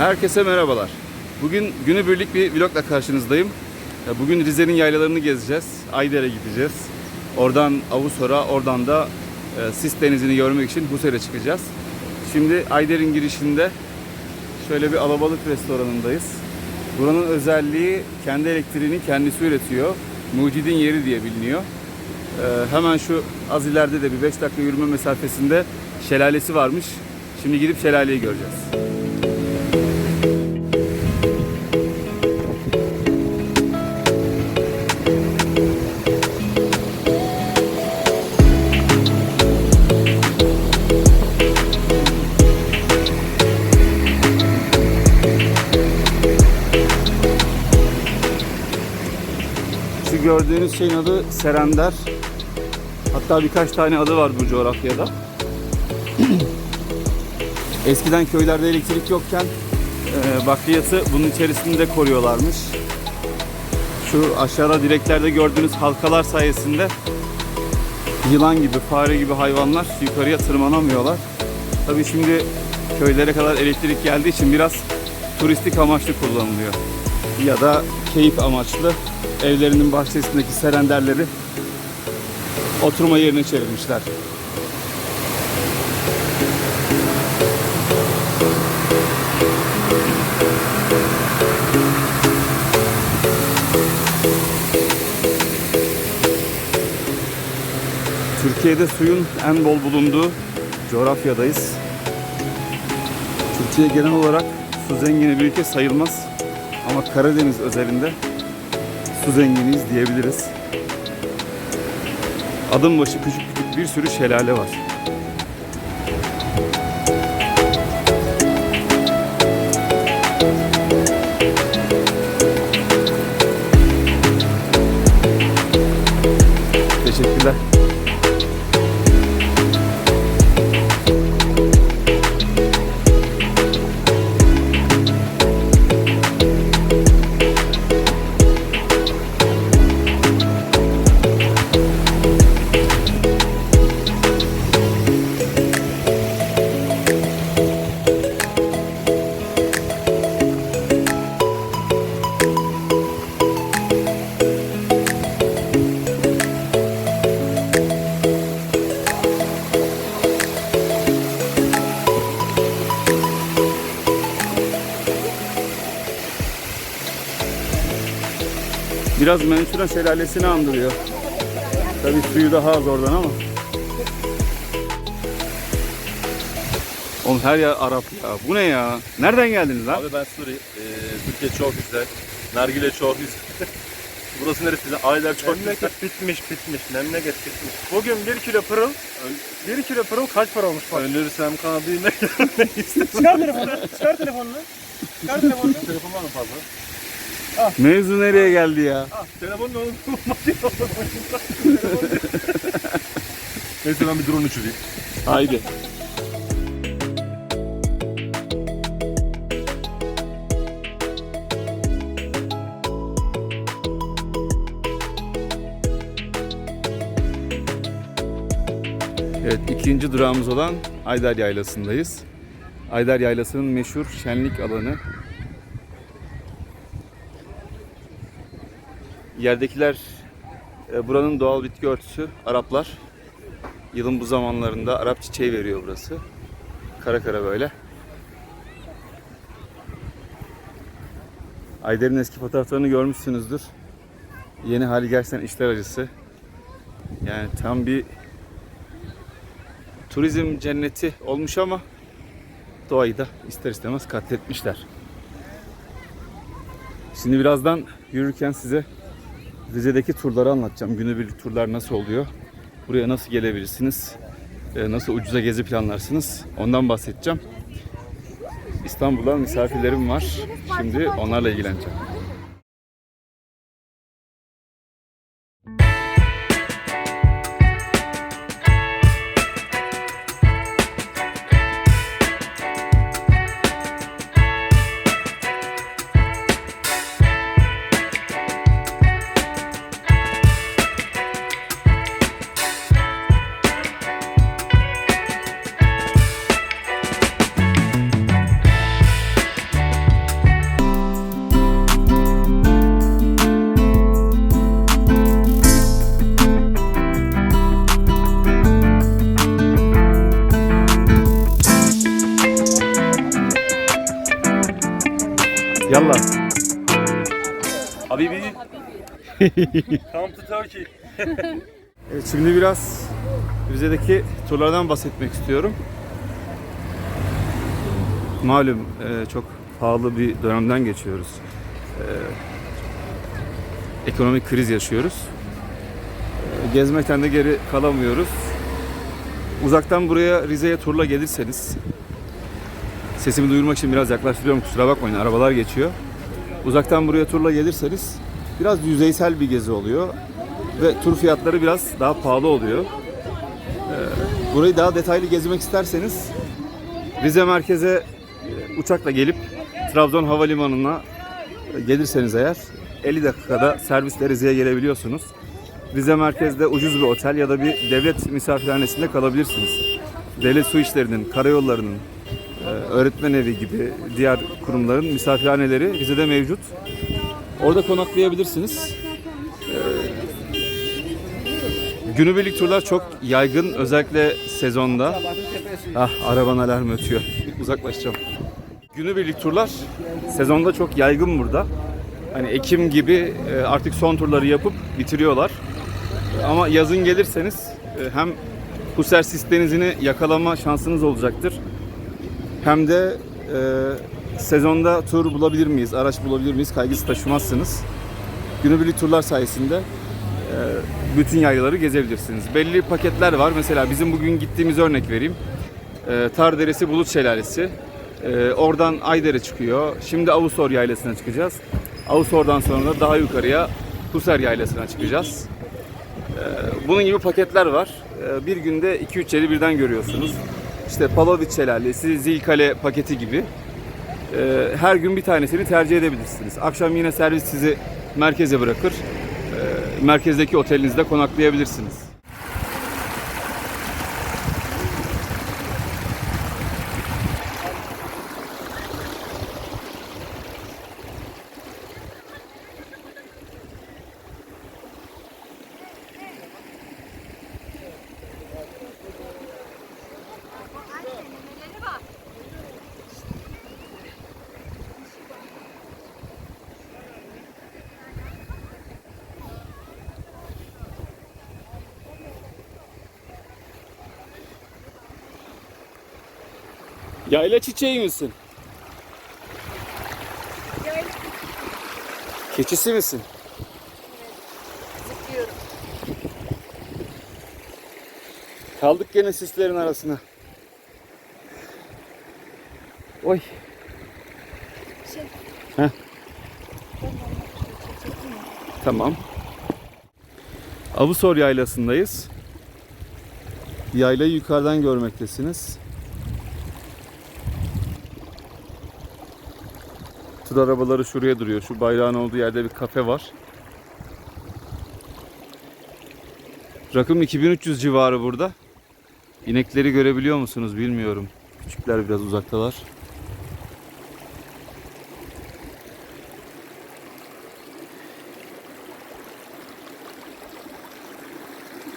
Herkese merhabalar. Bugün günübirlik bir vlogla karşınızdayım. Ya Bugün Rize'nin yaylalarını gezeceğiz. Ayder'e gideceğiz. Oradan Avusora, oradan da e, Sis Denizi'ni görmek için Husser'e çıkacağız. Şimdi Ayder'in girişinde şöyle bir alabalık restoranındayız. Buranın özelliği kendi elektriğini kendisi üretiyor. Mucidin yeri diye biliniyor. Ee, hemen şu az ileride de bir 5 dakika yürüme mesafesinde şelalesi varmış. Şimdi gidip şelaleyi göreceğiz. Gördüğünüz şeyin adı Serender. Hatta birkaç tane adı var bu coğrafyada. Eskiden köylerde elektrik yokken e, bakliyatı bunun içerisinde koruyorlarmış. Şu aşağıda direklerde gördüğünüz halkalar sayesinde yılan gibi, fare gibi hayvanlar yukarıya tırmanamıyorlar. Tabii şimdi köylere kadar elektrik geldiği için biraz turistik amaçlı kullanılıyor. Ya da keyif amaçlı evlerinin bahçesindeki serenderleri oturma yerine çevirmişler. Türkiye'de suyun en bol bulunduğu coğrafyadayız. Türkiye genel olarak su zengini bir ülke sayılmaz. Ama Karadeniz özelinde su zenginiyiz diyebiliriz. Adım başı küçük küçük bir sürü şelale var. Teşekkürler. Biraz Mençura şelalesini andırıyor. Tabii suyu daha az oradan ama. Oğlum her yer Arap ya. Bu ne ya? Nereden geldiniz lan? Abi ben Suri. Ee, Türkiye çok güzel. Nargile çok güzel. Burası neresi? Aylar çok güzel. Memleket bitmiş bitmiş. Memleket bitmiş. Bugün 1 kilo pırıl 1 kilo pırıl kaç para olmuş bak. Ölürsem kabime gelmek istemem. Çıkar telefonunu. Çıkar telefonunu. Çıkar telefonunu. Telefon var mı fazla? Mevzu nereye geldi ya? Ah, telefonun unutulmak Neyse ben bir drone uçurayım. Haydi. Evet ikinci durağımız olan Aydar Yaylası'ndayız. Aydar Yaylası'nın meşhur şenlik alanı. Yerdekiler e, buranın doğal bitki örtüsü Araplar. Yılın bu zamanlarında Arap çiçeği veriyor burası. Kara kara böyle. Ayder'in eski fotoğraflarını görmüşsünüzdür. Yeni hali gerçekten işler acısı. Yani tam bir turizm cenneti olmuş ama doğayı da ister istemez katletmişler. Şimdi birazdan yürürken size Rize'deki turları anlatacağım. Günübirlik turlar nasıl oluyor? Buraya nasıl gelebilirsiniz? e, Nasıl ucuza gezi planlarsınız? Ondan bahsedeceğim. İstanbul'dan misafirlerim var. Şimdi onlarla ilgileneceğim. Come to Turkey. Evet, şimdi biraz Rize'deki turlardan bahsetmek istiyorum. Malum e, çok pahalı bir dönemden geçiyoruz. E, ekonomik kriz yaşıyoruz. E, gezmekten de geri kalamıyoruz. Uzaktan buraya Rize'ye turla gelirseniz sesimi duyurmak için biraz yaklaştırıyorum kusura bakmayın arabalar geçiyor. Uzaktan buraya turla gelirseniz biraz yüzeysel bir gezi oluyor ve tur fiyatları biraz daha pahalı oluyor. Ee, burayı daha detaylı gezmek isterseniz Rize merkeze e, uçakla gelip Trabzon Havalimanı'na e, gelirseniz eğer 50 dakikada servisle Rize'ye gelebiliyorsunuz. Rize merkezde ucuz bir otel ya da bir devlet misafirhanesinde kalabilirsiniz. Devlet su işlerinin, karayollarının, e, öğretmen evi gibi diğer kurumların misafirhaneleri Rize'de mevcut. Orada konaklayabilirsiniz. Günübirlik turlar çok yaygın özellikle sezonda. Ah araban alarmı ötüyor. Uzaklaşacağım. Günübirlik turlar sezonda çok yaygın burada. Hani Ekim gibi e, artık son turları yapıp bitiriyorlar. Ama yazın gelirseniz e, hem Husser sis denizini yakalama şansınız olacaktır. Hem de e, sezonda tur bulabilir miyiz, araç bulabilir miyiz kaygısı taşımazsınız. Günübirlik turlar sayesinde bütün yaylaları gezebilirsiniz. Belli paketler var. Mesela bizim bugün gittiğimiz örnek vereyim. Ee, Tar Deresi Bulut Şelalesi. Ee, oradan Aydere çıkıyor. Şimdi Avusor Yaylası'na çıkacağız. Avusor'dan sonra da daha yukarıya Huser Yaylası'na çıkacağız. Bunun gibi paketler var. Bir günde 2-3 yeri birden görüyorsunuz. İşte Palovit Şelalesi, Zilkale paketi gibi. Ee, her gün bir tanesini tercih edebilirsiniz. Akşam yine servis sizi merkeze bırakır merkezdeki otelinizde konaklayabilirsiniz. Yayla çiçeği misin? Keçisi misin? Zıplıyorum. Kaldık gene sislerin arasına. Oy. Şey. Heh. Tamam. Avusor Yaylası'ndayız. Yaylayı yukarıdan görmektesiniz. Tur arabaları şuraya duruyor. Şu bayrağın olduğu yerde bir kafe var. Rakım 2300 civarı burada. İnekleri görebiliyor musunuz bilmiyorum. Küçükler biraz uzaktalar.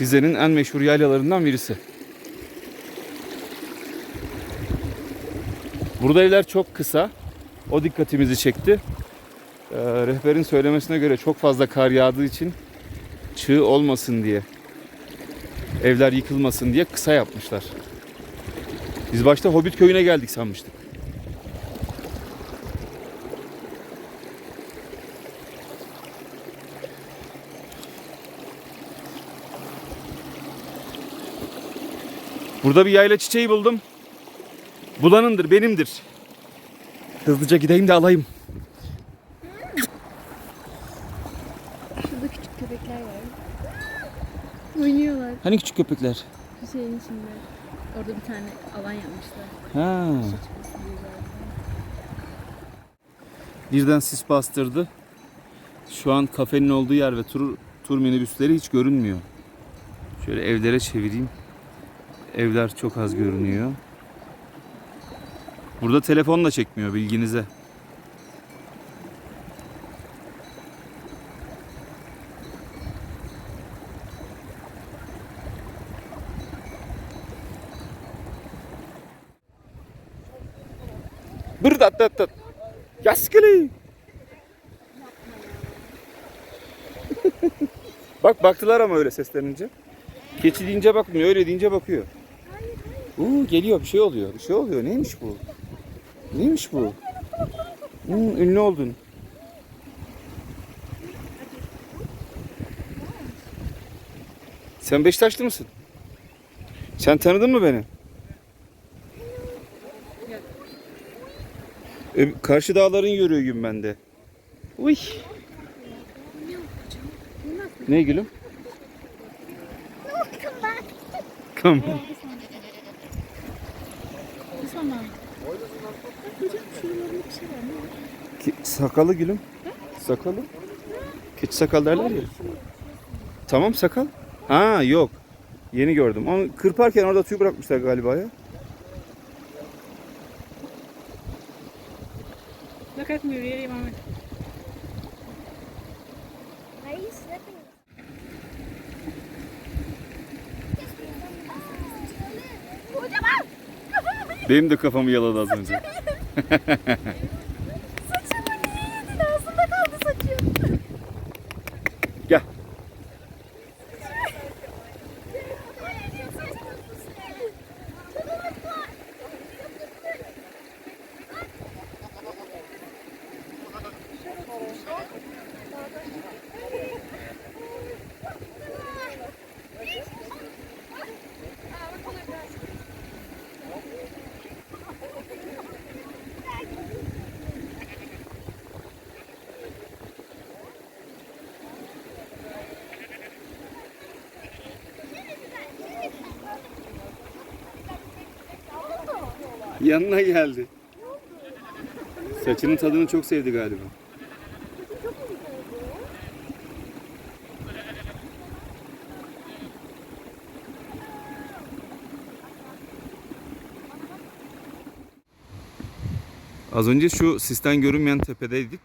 Rize'nin en meşhur yaylalarından birisi. Burada evler çok kısa. O dikkatimizi çekti. Ee, rehberin söylemesine göre çok fazla kar yağdığı için çığ olmasın diye evler yıkılmasın diye kısa yapmışlar. Biz başta Hobbit köyüne geldik sanmıştık. Burada bir yayla çiçeği buldum. Bulanındır, benimdir. Hızlıca gideyim de alayım. Şurada küçük köpekler var. Oynuyorlar Hani küçük köpekler? Hüseyin içinde. Orada bir tane alan yapmışlar. Ha. Birden sis bastırdı. Şu an kafenin olduğu yer ve tur, tur minibüsleri hiç görünmüyor. Şöyle evlere çevireyim. Evler çok az görünüyor. Burada telefon da çekmiyor bilginize. Bır dat dat dat. Yaskılı. Bak baktılar ama öyle seslenince. Keçi deyince bakmıyor, öyle deyince bakıyor. Uuu geliyor bir şey oluyor, bir şey oluyor. Neymiş bu? Neymiş bu? Hmm, ünlü oldun. Sen Beşiktaşlı mısın? Sen tanıdın mı beni? E, karşı dağların yürüyüm ben de. Uy. Ne gülüm? Come back. Sonra. Hocam şuralarda bir şey var mı? Ki- Sakalı gülüm. Sakalı. Keçi sakal derler ya. Tamam sakal. Ha yok. Yeni gördüm. Onu kırparken orada tüy bırakmışlar galiba ya. Look at me really. Benim de kafamı yaladı az önce. Yanına geldi. Saçının tadını çok sevdi galiba. Az önce şu sisten görünmeyen tepedeydik.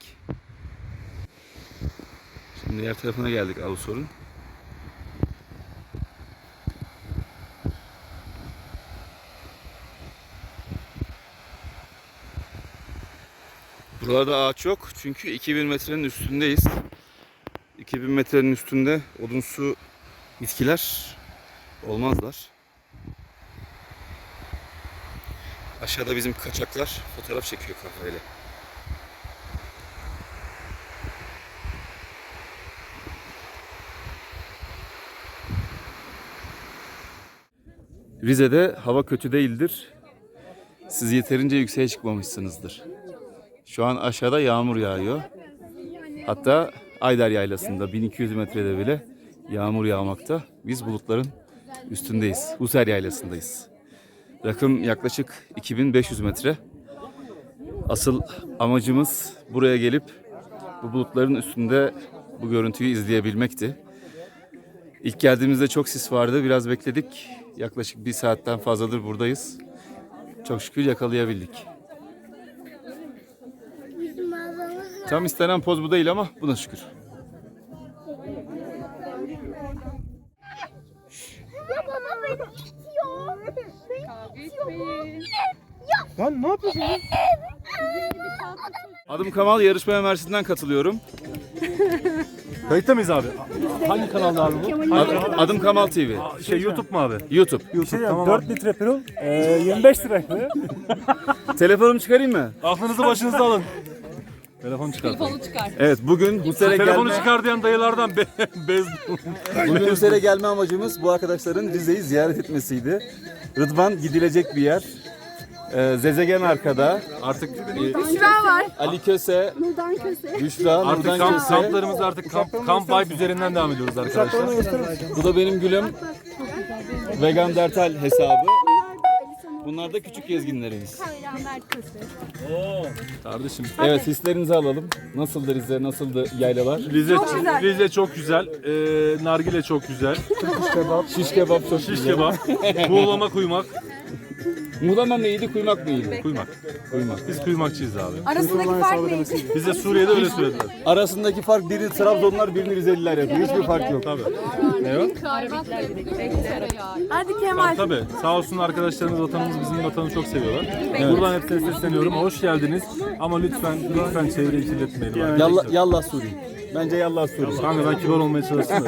Şimdi diğer tarafına geldik Avusor'un. Buralarda ağaç yok çünkü 2000 metrenin üstündeyiz. 2000 metrenin üstünde odunsu bitkiler olmazlar. Aşağıda bizim kaçaklar fotoğraf çekiyor kafayla. Rize'de hava kötü değildir. Siz yeterince yükseğe çıkmamışsınızdır. Şu an aşağıda yağmur yağıyor. Hatta Ayder Yaylası'nda 1200 metrede bile yağmur yağmakta. Biz bulutların üstündeyiz. Huser Yaylası'ndayız. Rakım yaklaşık 2500 metre. Asıl amacımız buraya gelip bu bulutların üstünde bu görüntüyü izleyebilmekti. İlk geldiğimizde çok sis vardı. Biraz bekledik. Yaklaşık bir saatten fazladır buradayız. Çok şükür yakalayabildik. Tam istenen poz bu değil ama buna şükür. Beni itiyor. Lan ne yapıyorsun lan? Adım Kamal, yarışmaya Mersin'den katılıyorum. Kayıtta mıyız abi? Hangi kanalda abi bu? Ad- Adım Kamal TV. Şey YouTube mu abi? YouTube. YouTube tamam 4 litre pirul, e, 25 liraydı. Telefonumu çıkarayım mı? Aklınızı başınıza alın. Telefon çıkart. Evet, bugün Telefonu gelme, çıkar diyen dayılardan be, bez. bugün Huser'e gelme amacımız bu arkadaşların Rize'yi ziyaret etmesiydi. Rıdvan gidilecek bir yer. Ee, Zezegen arkada. Artık e, Büşra var. Ali Köse, Nurdan Köse. Büşra, Artık Nurdan kamp, Köse. kamplarımız artık kamp, kamp vibe üzerinden devam ediyoruz arkadaşlar. Bu da benim gülüm. Vegan Dertal hesabı. Bunlar da küçük gezginlerimiz. Kardeşim. Evet hislerinizi alalım. Nasıldı Rize, nasıldı yaylalar? Rize çok güzel. Rize çok güzel. Ee, nargile çok güzel. Şiş kebap çok Şiş güzel. kebap. Buğulama kuymak. Mı iyiydi, kuymak mı iyiydi? Kuymak. Kuymak. Biz kuymakçıyız abi. Arasındaki fark ne? Bize Suriye'de öyle söylediler. Arasındaki fark biri Trabzonlar, birini Rizeliler yapıyor. Hiçbir fark yok. Tabii. Ne o? Hadi Kemal. Tabii. Sağ olsun arkadaşlarımız vatanımız bizim vatanı çok seviyorlar. Buradan hepsine sesleniyorum. Hoş geldiniz. Ama lütfen lütfen çevreyi kirletmeyelim. Yallah, yallah Suriye. Bence yallah söylüyor. Kanka ben kibar olmaya çalıştım.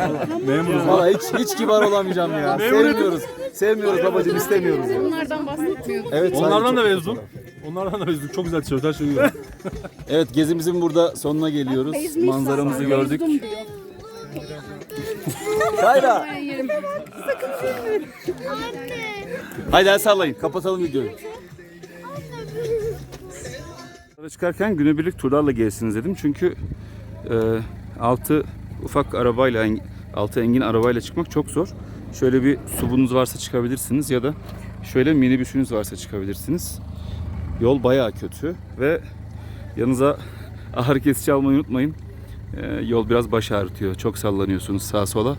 Memuruz. Valla hiç hiç kibar olamayacağım ya. Sevmiyoruz. Sevmiyoruz babacığım istemiyoruz ya. Bunlardan bahsetmiyorum. Evet. Onlardan da çok mezun. Onlardan da mezun. Çok güzel tişörtler şey güzel. Evet gezimizin burada sonuna geliyoruz. Manzaramızı gördük. Kayra. Haydi el sallayın. Kapatalım videoyu. Yola Çıkarken günübirlik turlarla gelsiniz dedim. Çünkü altı ufak arabayla, altı engin arabayla çıkmak çok zor. Şöyle bir subunuz varsa çıkabilirsiniz ya da şöyle minibüsünüz varsa çıkabilirsiniz. Yol bayağı kötü ve yanınıza ağrı kesici almayı unutmayın. E, yol biraz baş ağrıtıyor. Çok sallanıyorsunuz sağa sola.